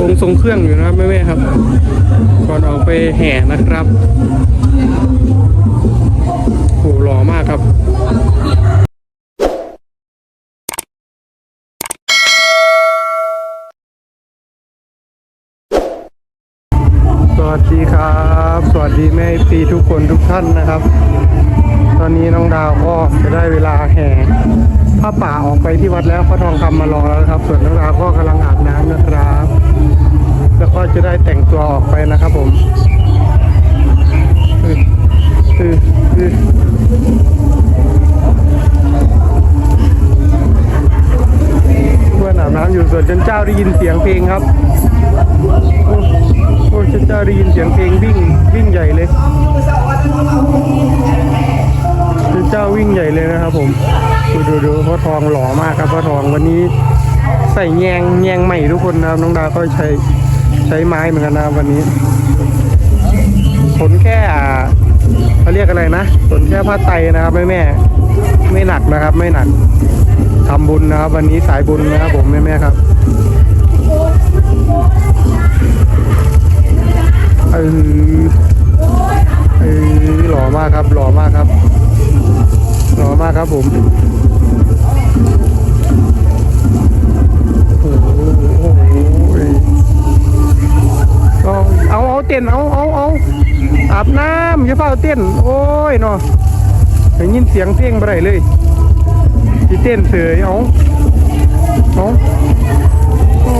องค์ทรงเครื่องอยู่นะครับแม่ๆครับ ก่อนออกไปแห่นะครับโหหล่อมากครับสวัสดีครับ สวัสดีแม่ปีทุกคนทุกท่านนะครับ ตอนนี้น้องดาวก็จะได้เวลาแห่ผ้าป่าออกไปที่วัดแล้วพระทองคำมารอแล้วครับ ส่วนน้องดาวก็กำลังอาบน้ำนะครับ แล้วก็จะได้แต่งตัวออกไปนะครับผมอืออือเพื่อนอาบน้ำอยู่ส่วนเจ้าเจ้าได้ยินเสียงเพลงครับโอ้เจ้าได้ยินเสียงเพลงวิ่งวิ่งใหญ่เลยเจ้าเจ้าวิ่งใหญ่เลยนะครับผมดูดูดูพ่อทองหล่อมากครับพ่อทองวันนี้ใส่แยงแยงใหม่ทุกคนนะครับน้องดาก็ใช้ ใช้ไม้เหมือนกันนะครับวันนี้ขนแค่เขาเรียกอะไรนะขนแค่ผ้าไตนะครับแม่แม่ไม่หนักนะครับ ไม่หนักทำบุญนะครับ วันนี้สายบุญนะครับผมแม่แม่ครับเออเออหล่อมากครับ หล่อมากครับ หล่อมากครับผม เอาเอาเต้นเอาเอาเอาอาบน้ำอย่าเฝ้าเต้น โอ้ยเนาะได้ยินเสียงเพลงบ่ไรเลยที่เต้นเสยเอาเอาโอ้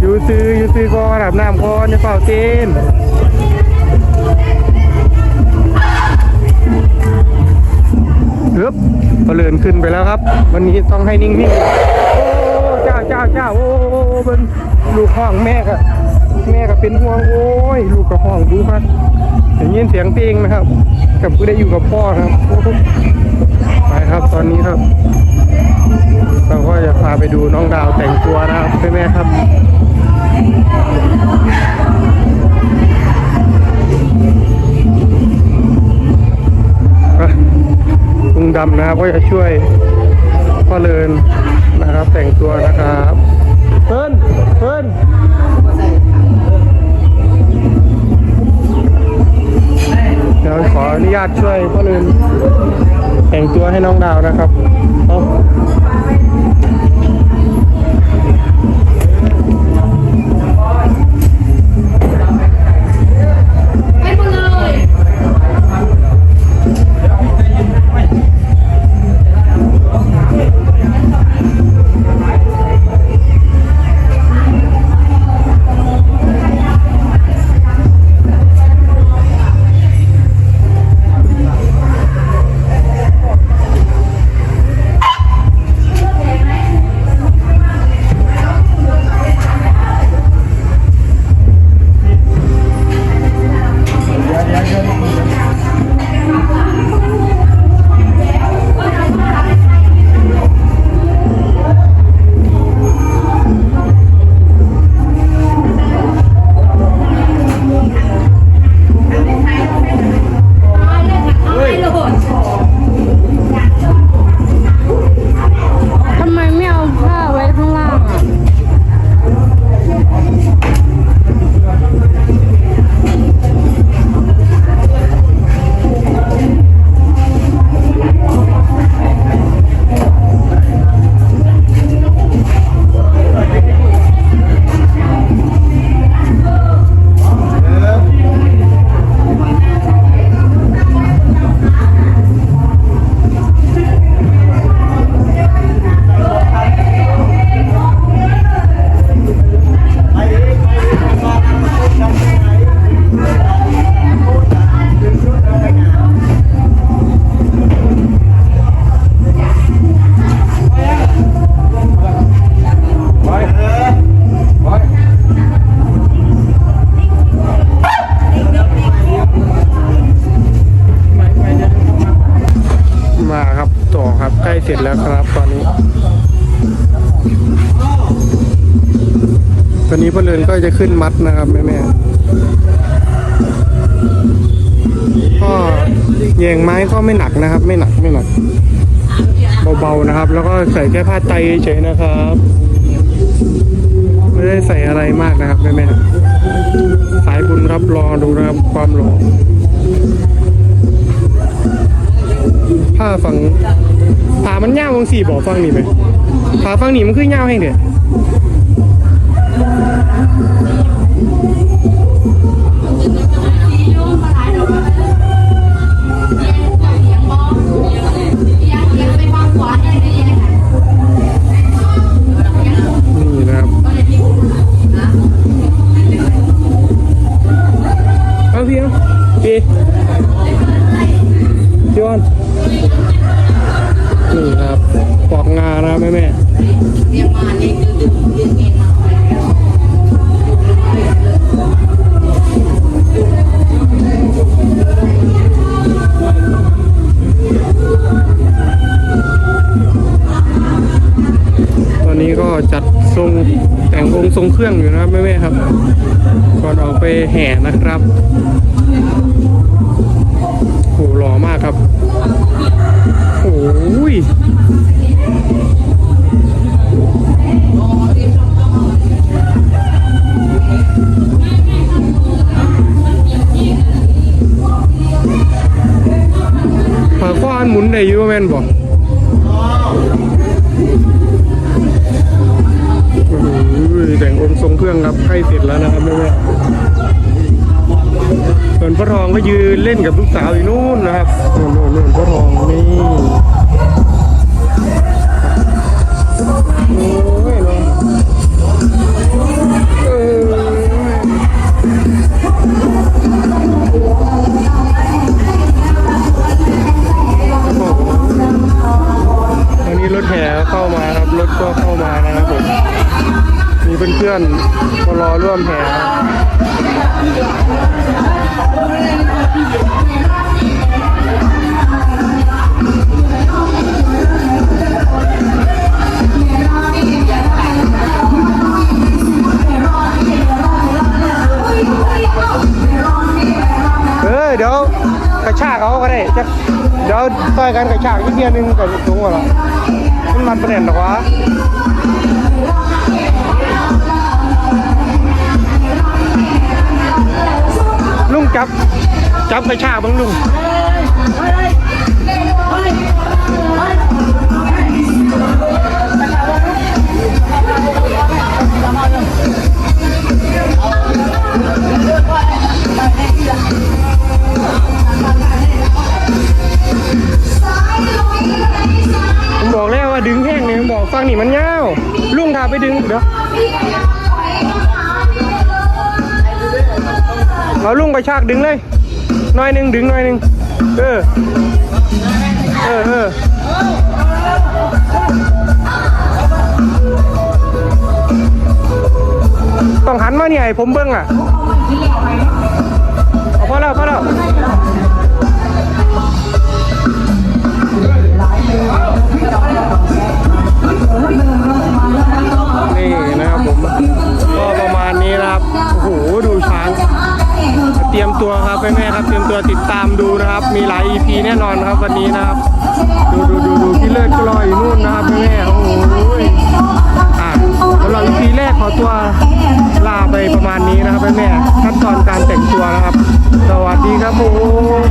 อยู่ซื้ออยู่ซื้อก่อนอาบน้ำก่อนอย่าเฝ้าเต้นเฮึบพอเลินขึ้นไปแล้วครับ วันนี้ต้องให้นิ่งๆ โอ้ เจ้าเจ้าเจ้าโอ้โอ้โอ้เป็นลูกห้องแม่ก็ แม่ก็เป็นห่วงโอ้ยลูกกับห้องดูครับอย่างนี้เสียงเพลงนะครับ กับกูได้อยู่กับพ่อครับไปครับตอนนี้ครับเราก็จะพาไปดูน้องดาวแต่งตัวนะครับใช่ไหมครับลุงดำนะครับก็จะช่วยพ่อเลินนะครับแต่งตัวนะครับเพิ่นเพิ่น ตัวให้น้องดาวนะครับเอา อนนี้พ่อเรือนก็จะขึ้นมัดนะครับแม่แม่ก็แยงไม้ก็ไม่หนักนะครับ ไม่หนักไม่หนัก เบาๆนะครับ แล้วก็ใส่แค่ผ้าไตเฉยๆนะครับ ไม่ได้ใส่อะไรมากนะครับแม่แม่สายบุญรับรอดูนะครับความหล่อผ้าฝั่งผ้ามันยาววงสี่บอกฟังนี่ไหมผ้าฟังนี่มันคือยาให้เด็ด ทรงเครื่องอยู่นะครับแม่แม่ๆครับ ก่อนออกไปแห่นะครับโหหล่อมากครับโอ้ยฝาข้ออันหมุนได้ยูว่าแม่นบอก โหแต่งองค์ทรงเครื่องครับใกล้เสร็จแล้วนะครับแม่ๆส่วนพระทองก็ยืนเล่นกับลูกสาวอยู่นู่นนะครับนู่นนู่นนู่นพระทองนี่โอ้ยเนาะเออตอนนี้รถแห่เข้ามาครับรถก็เข้า อนๆมารอร่วมแห่เออเดี๋ยวกระชากเขาก็ได้จะเดี๋ยวต่อยกันกระชากอีกเทียนึงกับตรงหัวเรามันมันประเด็นหรอวะ จับกระชากบ้างลุงผมบอกแล้วว่าดึงแห้งเนี่ยบอกฟังนี่มันเงาวลุงทาไปดึงเดี๋ยวเอาลุงไปชากดึงเลย หน้อยหนึ่งดึงหน้อยหนึ่งเออ เออเออต้องหันมาเนี่ยผมเบิ้งอะ ครับแม่ๆครับเตรียมตัวติดตามดูนะครับ มีหลาย EP แน่นอนครับวันนี้นะครับ ดูดูดูดูพี่เลิศก็รออยู่นู่นนะครับแม่โอ้โหอะสำหรับ EP แรกขอตัวลาไปประมาณนี้นะครับแม่ขั้นตอนการแต่งตัวนะครับ สวัสดีครับผม